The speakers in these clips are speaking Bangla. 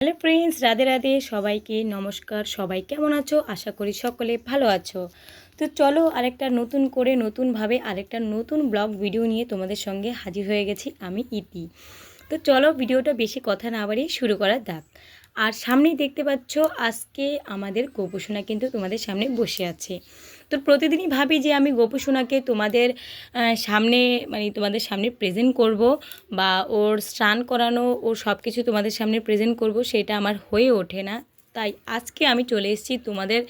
হ্যালো ফ্রেন্ডস, রাধে রাধে সবাইকে নমস্কার। সবাই কেমন আছো? আশা করি সকলে ভালো আছো। তো চলো আরেকটা নতুন করে, নতুনভাবে আরেকটা নতুন ব্লগ ভিডিও নিয়ে তোমাদের সঙ্গে হাজির হয়ে গেছি আমি ইতি। তো চলো ভিডিওটা বেশি কথা না বাড়িয়ে শুরু করা যাক। আর সামনেই দেখতে পাচ্ছ আজকে আমাদের গোপসোনা কিন্তু তোমাদের সামনে বসে আছে। তো প্রতিদিনই ভাবি যে আমি গোপসোনাকে তোমাদের সামনে মানে তোমাদের সামনে প্রেজেন্ট করব বা ওর স্নান করানো ওর সব কিছু তোমাদের সামনে প্রেজেন্ট করব, সেটা আমার হয়ে ওঠে না। তাই আজকে আমি চলে এসেছি তোমাদের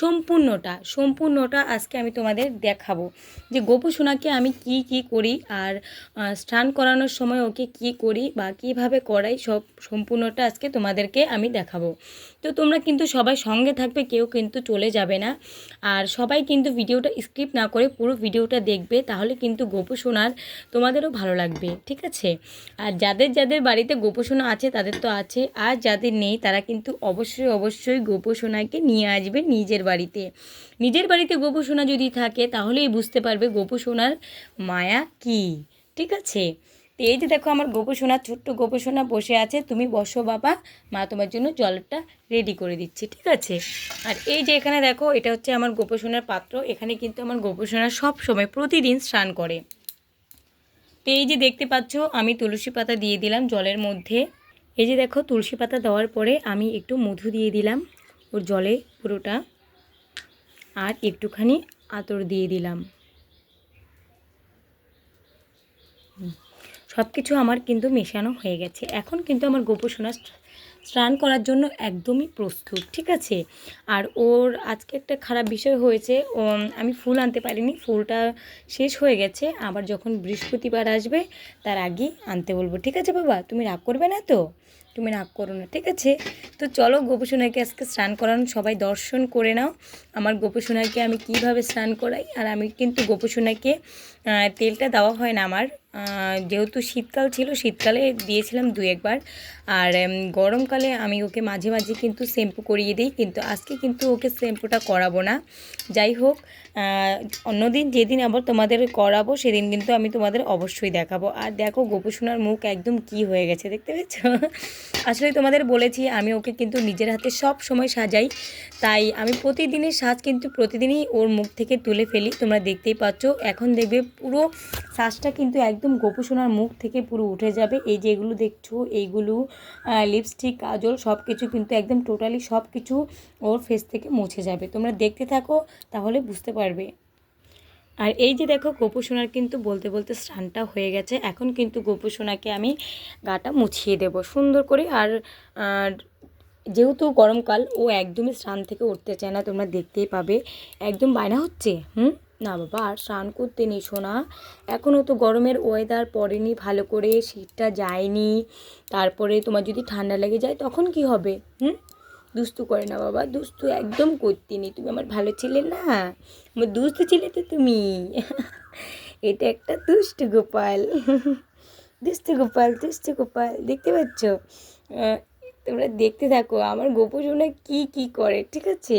সম্পূর্ণটা সম্পূর্ণটা আজকে আমি তোমাদের দেখাবো যে গোপসোনাকে আমি কি কি করি আর স্নান করানোর সময় ওকে কি করি বা কীভাবে করাই সব সম্পূর্ণটা আজকে তোমাদেরকে আমি দেখাবো। তো তোমরা কিন্তু সবাই সঙ্গে থাকবে, কেউ কিন্তু চলে যাবে না। আর সবাই কিন্তু ভিডিওটা স্কিপ না করে পুরো ভিডিওটা দেখবে, তাহলে কিন্তু গোপসোনার তোমাদেরও ভালো লাগবে, ঠিক আছে? আর যাদের যাদের বাড়িতে গোপসোনা আছে, তাদের তো আছে। আর যাদের নেই, তারা কিন্তু অবশ্যই অবশ্যই গোপসোনাকে নিয়ে আসবে নিজের বাড়িতে। নিজের বাড়িতে গোপসোনা যদি থাকে, তাহলেই বুঝতে পারবে গোপসোনার মায়া কি। ঠিক আছে? তো এই যে দেখো আমার গোপসোনা ছোট্ট গোপসোনা বসে আছে। তুমি বসো বাবা, মা তোমার জন্য জলটা রেডি করে দিচ্ছি, ঠিক আছে? আর এই যে এখানে দেখো, এটা হচ্ছে আমার গোপসোনার পাত্র। এখানে কিন্তু আমার গোপসোনা সব সময় প্রতিদিন স্নান করে। তো এই যে দেখতে পাচ্ছ, আমি তুলসী পাতা দিয়ে দিলাম জলের মধ্যে। এই যে দেখো তুলসী পাতা দেওয়ার পরে আমি একটু মধু দিয়ে দিলাম, ওর জলে পুরোটা, আর একটুখানি আতর দিয়ে দিলাম। সব কিছু আমার কিন্তু মেশানো হয়ে গেছে। এখন কিন্তু আমার গোপসোনা স্নান করার জন্য একদমই প্রস্তুত ঠিক আছে? আর ওর আজকে একটা খারাপ বিষয় হয়েছে উম, আমি ফুল আনতে পারিনি ফুলটা শেষ হয়ে গেছে আবার যখন বৃহস্পতিবার আসবে তার আগেই আনতে বলব ঠিক আছে বাবা? তুমি রাগ করবে না তো? তুমি রাগ করো না ঠিক আছে? তো চলো গোপসোনাকে আজকে স্নান করানো সবাই দর্শন করে নাও আমার গোপসোনাকে আমি কীভাবে স্নান করাই আর আমি কিন্তু গোপসোনাকে তেলটা দেওয়া হয় না আমার যেহেতু শীতকাল ছিল, শীতকালে দিয়েছিলাম দু একবার। আর গরমকালে আমি ওকে মাঝে মাঝে কিন্তু শ্যাম্পু করিয়ে দিই, কিন্তু আজকে কিন্তু ওকে শ্যাম্পুটা করাবো না। যাই হোক অন্যদিন যেদিন আবার তোমাদের করাবো, সেদিন কিন্তু আমি তোমাদের অবশ্যই দেখাবো। আর দেখো, গোপসোনার মুখ একদম কি হয়ে গেছে, দেখতে পেয়েছ? আসলে তোমাদের বলেছি, আমি ওকে কিন্তু নিজের হাতে সব সময় সাজাই। তাই আমি প্রতিদিনের সাজ কিন্তু প্রতিদিনই ওর মুখ থেকে তুলে ফেলি, তোমরা দেখতেই পাচ্ছ। এখন দেখবে পুরো সাজটা কিন্তু একদম গোপসোনার মুখ থেকে পুরো উঠে যাবে। এই যে এগুলো দেখছ, এইগুলো লিপস্টিক কাজল সব কিছু কিন্তু একদম টোটালি সব কিছু ওর ফেস থেকে মুছে যাবে। তোমরা দেখতে থাকো, তাহলে বুঝতে পারবে। আর এই যে দেখো গোপসোনার কিন্তু বলতে বলতে স্নানটা হয়ে গেছে। এখন কিন্তু গোপসোনাকে আমি গাটা মুছিয়ে দেব সুন্দর করে। আর আর যেহেতু গরমকাল, ও একদমই স্নান থেকে উঠতে চায় না, তোমরা দেখতেই পাবে। একদম বায়না হচ্ছে? হুম? না বাবা, আর স্নান করতে নেই শোনা এখনও তো গরমের ওয়েদার পড়েনি, ভালো করে শীতটা যায়নি। তারপরে তোমার যদি ঠান্ডা লেগে যায়, তখন কি হবে? হুম? দুস্তু করে না বাবা, দুস্তু একদম করতে নেই তুমি আমার ভালো ছেলে না, আমার দুস্তু ছেলে তো তুমি। এটা একটা দুষ্টু গোপাল। দুষ্টু গোপাল দুষ্টু গোপাল, দেখতে পাচ্ছ? তোমরা দেখতে থাকো, আমার গোপসোনা কী কী করে, ঠিক আছে?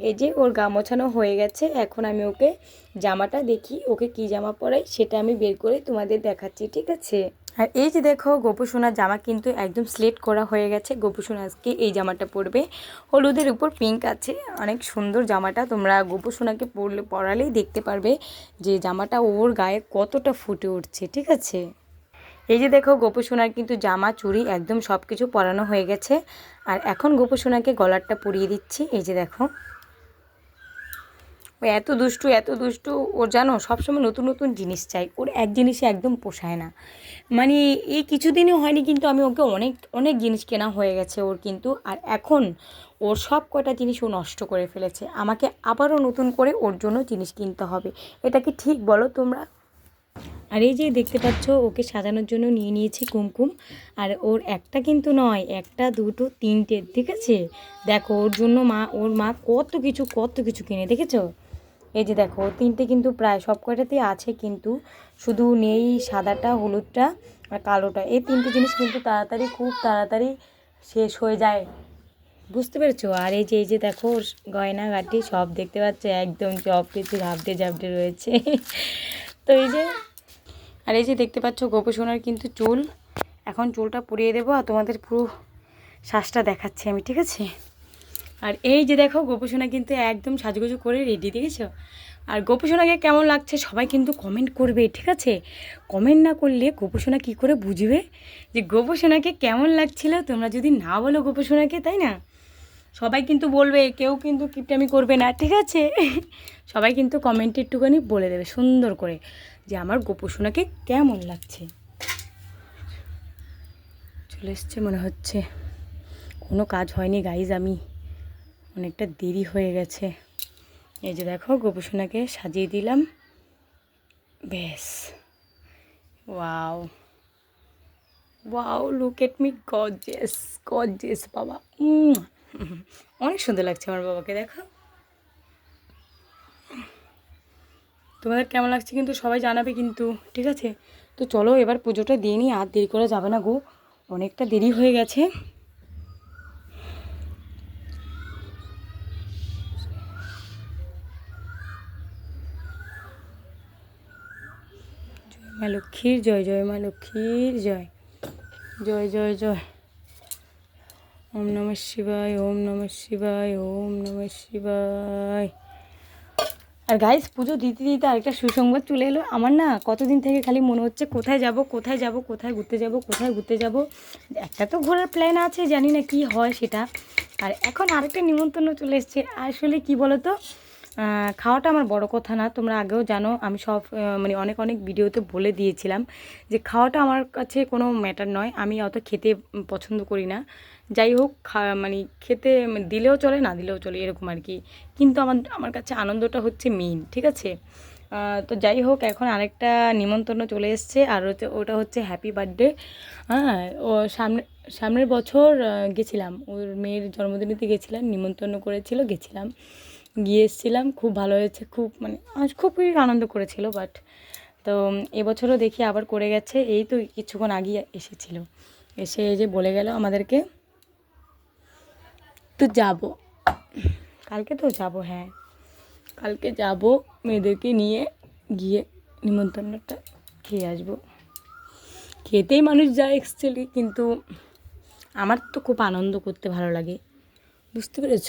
এই যে ওর গা মোছানো হয়ে গেছে, এখন আমি ওকে জামাটা দেখি, ওকে কি জামা পরাই সেটা আমি বের করে তোমাদের দেখাচ্ছি, ঠিক আছে? আর এই যে দেখো, গোপসোনার জামা কিন্তু একদম স্লেট করা হয়ে গেছে। গোপসোনা আজকে এই জামাটা পরবে। হলুদের উপর পিঙ্ক আছে। অনেক সুন্দর জামাটা। তোমরা গোপসোনাকে পরলে, পরালেই দেখতে পারবে যে জামাটা ওর গায়ে কতটা ফুটে উঠছে, ঠিক আছে? এই যে দেখো, গোপসোনার কিন্তু জামা, চুড়ি একদম সব কিছু পরানো হয়ে গেছে। আর এখন গোপসোনাকে গলারটা পরিয়ে দিচ্ছি। এই যে দেখো। ও এত দুষ্টু এত দুষ্টু, ওর জানো, সবসময় নতুন নতুন জিনিস চাই। ওর এক জিনিসে একদম পোষায় না। মানে এই কিছুদিনও হয়নি কিন্তু আমি ওকে অনেক অনেক জিনিস কেনা হয়ে গেছে ওর কিন্তু। আর এখন ওর সব কটা জিনিস ও নষ্ট করে ফেলেছে। আমাকে আবারও নতুন করে ওর জন্য জিনিস কিনতে হবে। এটা কি ঠিক বলো তোমরা? আর এই যে দেখতে পাচ্ছ, ওকে সাজানোর জন্য নিয়ে নিয়েছি কুমকুম। আর ওর একটা কিন্তু নয়, একটা, দুটো, তিনটে, ঠিক আছে? দেখো, ওর জন্য মা, ওর মা কত কিছু কত কিছু কিনে, দেখেছ? এই যে দেখো, তিনটে কিন্তু প্রায় সব কয়টাতেই আছে কিন্তু শুধু নেই সাদাটা, হলুদটা আর কালোটা। এই তিনটে জিনিস কিন্তু তাড়াতাড়ি, খুব তাড়াতাড়ি শেষ হয়ে যায়। বুঝতে পেরেছ? আর এই যে এই যে দেখো ওর গয়নাগাটি সব দেখতে পাচ্ছ, একদম সব কিছু ঝাপটে ঝাপটে রয়েছে। তো এই যে, আর এই যে দেখতে পাচ্ছ, গোপসোনার কিন্তু চুল। এখন চুলটা পরিয়ে দেবো আর তোমাদের পুরো শ্বাসটা দেখাচ্ছি আমি, ঠিক আছে? আর এই যে দেখো, গোপসোনা কিন্তু একদম সাজুগুজু করে রেডি দেখেছ? আর গোপসোনাকে কেমন লাগছে সবাই কিন্তু কমেন্ট করবে, ঠিক আছে? কমেন্ট না করলে গোপসোনা কী করে বুঝবে যে গোপসোনাকে কেমন লাগছিল? তোমরা যদি না বলো গোপসোনাকে, তাই না? সবাই কিন্তু বলবে, কেউ কিন্তু কিপটামি করবে না, ঠিক আছে? সবাই কিন্তু কমেন্টে একটুখানি বলে দেবে, সুন্দর করে, যে আমার গোপসোনাকে কেমন লাগছে। চলে এসছে মনে হচ্ছে। কোনো কাজ হয়নি গাইজ আমি। অনেকটা দেরি হয়ে গেছে। এই যে দেখো, গোপসোনাকে সাজিয়ে দিলাম। বেশ wow. Wow look at me gorgeous gorgeous বাবা। অনেক সুন্দর লাগছে আমার বাবাকে, দেখো। তোমাদের কেমন লাগছে কিন্তু সবাই জানাবে কিন্তু, ঠিক আছে? তো চলো এবার পুজোটা দিয়ে নিই, আর দেরি করা যাবে না গো। অনেকটা দেরি হয়ে গেছে। মা লক্ষ্মীর জয় জয় মা লক্ষ্মীর জয়। জয় জয় জয়। ওম নমঃ শিবায় ওম নমঃ শিবায় ওম নমঃ শিবায়। আর গাইস পুজো দিতে দিতে আরেকটা সুসংবাদ চলে এলো। আমার না কতদিন থেকে খালি মনে হচ্ছে কোথায় যাব কোথায় যাব কোথায় ঘুরতে যাব কোথায় ঘুরতে যাব। একটা তো ঘোরার প্ল্যান আছে জানি না কি হয় সেটা। আর এখন আরেকটা নিমন্ত্রণ চলে এসছে। আসলে কি বলো তো আহ, খাওয়াটা আমার বড় কথা না। তোমরা আগেও জানো, আমি সব মানে অনেক অনেক ভিডিওতে বলে দিয়েছিলাম যে খাওয়াটা আমার কাছে কোনো ম্যাটার নয়। আমি অত খেতে পছন্দ করি না। যাই হোক মানে খেতে দিলেও চলে, না দিলেও চলে, এরকম আর কি। কিন্তু আমার আমার কাছে আনন্দটা হচ্ছে মেইন ঠিক আছে? তো যাই হোক, এখন আরেকটা নিমন্ত্রণ চলে এসছে, আর হচ্ছে, ওটা হচ্ছে হ্যাপি বার্থডে হ্যাঁ ও সামনে, সামনের বছর গেছিলাম। ওর মেয়ের জন্মদিনেতে গেছিলাম, নিমন্ত্রণ করেছিল, গেছিলাম। গিয়ে এসেছিলাম খুব ভালো হয়েছে, খুব মানে খুবই আনন্দ করেছিল বাট তো এবছরও দেখি আবার করে গেছে, এই তো কিছুক্ষণ আগে এসেছিল। এসে এই যে বলে গেল আমাদেরকে, তো যাব। কালকে তো যাব হ্যাঁ। কালকে যাব মেয়েদেরকে নিয়ে গিয়ে নিমন্ত্রণটা খেয়ে আসব। খেতেই মানুষ যায় অ্যাকচুয়ালি কিন্তু আমার তো খুব আনন্দ করতে ভালো লাগে। বুঝতে পেরেছ?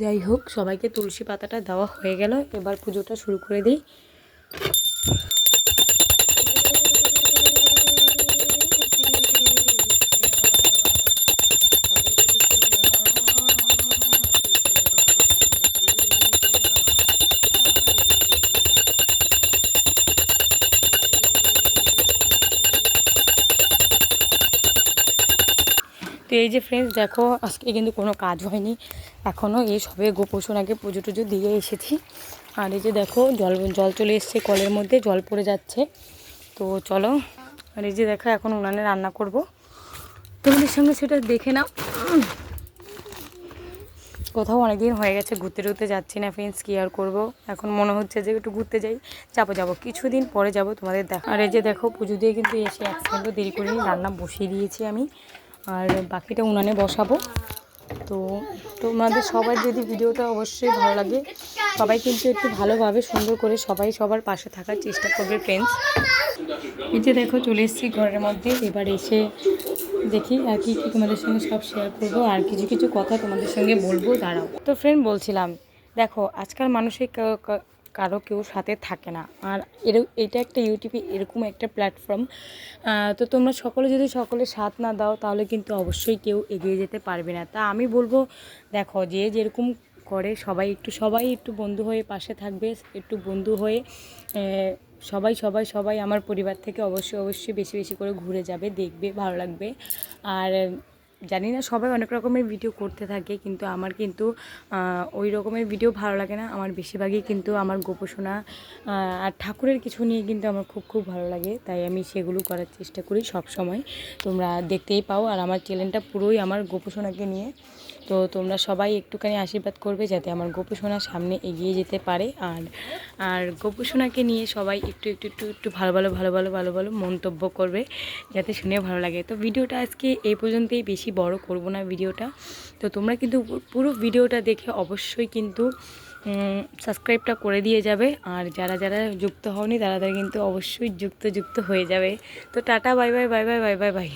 যাই হোক, সবাইকে তুলসী পাতাটা দেওয়া হয়ে গেল। এবার পুজোটা শুরু করে দিই। তো এই যে ফ্রেন্ডস দেখো, আজকে কিন্তু কোনো কাজ হয়নি। এখনও এই সবে গোপোষণ আগে পুজো টুজো দিয়ে এসেছি। আর এই যে দেখো, জল জল চলে এসছে, কলের মধ্যে জল পড়ে যাচ্ছে। তো চলো, আর এই যে দেখো, এখন উনানে রান্না করব। তোমাদের সঙ্গে সেটা দেখে নাও। কোথাও অনেক দিন হয়ে গেছে, ঘুরতে টুরতে যাচ্ছি না ফ্রেন্ডস কী আর করব? এখন মনে হচ্ছে যে একটু ঘুরতে যাই, যাব যাব। কিছুদিন পরে যাব তোমাদের দেখা আর এই যে দেখো, পুজো দিয়ে কিন্তু এসে এক সেকেন্ডও দেরি করিনি, রান্না বসিয়ে দিয়েছি আমি। আর বাকিটা উনানে বসাবো। তো তোমাদের সবার যদি ভিডিওটা অবশ্যই ভালো লাগে, সবাই কিন্তু একটু ভালোভাবে সুন্দর করে সবাই সবার পাশে থাকার চেষ্টা করবে ফ্রেন্ডস এই যে দেখো, চলে এসেছি ঘরের মধ্যে। এবার এসে দেখি আর কি কি তোমাদের সঙ্গে সব শেয়ার করব আর কিছু কিছু কথা তোমাদের সঙ্গে বলব, দাঁড়াও। তো ফ্রেন্ড বলছিলাম, দেখো, আজকাল মানুষের কারও কেউ সাথে থাকে না। আর এর, এটা একটা ইউটিউবে এরকম একটা প্ল্যাটফর্ম তো তোমরা সকলে যদি সকলে সাথ না দাও, তাহলে কিন্তু অবশ্যই কেউ এগিয়ে যেতে পারবে না। তা আমি বলব, দেখো, যে যেরকম করে সবাই একটু সবাই একটু বন্ধু হয়ে পাশে থাকবে, একটু বন্ধু হয়ে সবাই সবাই সবাই আমার পরিবার থেকে অবশ্যই অবশ্যই বেশি বেশি করে ঘুরে যাবে, দেখবে, ভালো লাগবে। আর জানি না, সবাই অনেক রকমের ভিডিও করতে থাকে, কিন্তু আমার কিন্তু ওই রকমের ভিডিও ভালো লাগে না। আমার বেশিরভাগই কিন্তু আমার গোপোষণা আর ঠাকুরের কিছু নিয়ে কিন্তু আমার খুব খুব ভালো লাগে। তাই আমি সেগুলো করার চেষ্টা করি সব সময় তোমরা দেখতেই পাও, আর আমার চ্যানেলটা পুরোই আমার গোপোষণাকে নিয়ে। তো তোমরা সবাই একটুখানি আশীর্বাদ করবে যাতে আমার গোপোষণা সামনে এগিয়ে যেতে পারে। আর আর গোপোষণাকে নিয়ে সবাই একটু একটু একটু একটু ভালো ভালো ভালো ভালো ভালো ভালো মন্তব্য করবে যাতে শুনে ভালো লাগে। তো ভিডিওটা আজকে এই পর্যন্তই, বেশি বড় করব না ভিডিওটা। তো তোমরা কিন্তু পুরো ভিডিওটা দেখে অবশ্যই কিন্তু সাবস্ক্রাইবটা করে দিয়ে যাবে। আর যারা যারা যুক্ত হওনি, তারা তারা কিন্তু অবশ্যই যুক্ত যুক্ত হয়ে যাবে। তো tata, bye bye bye bye bye bye bye.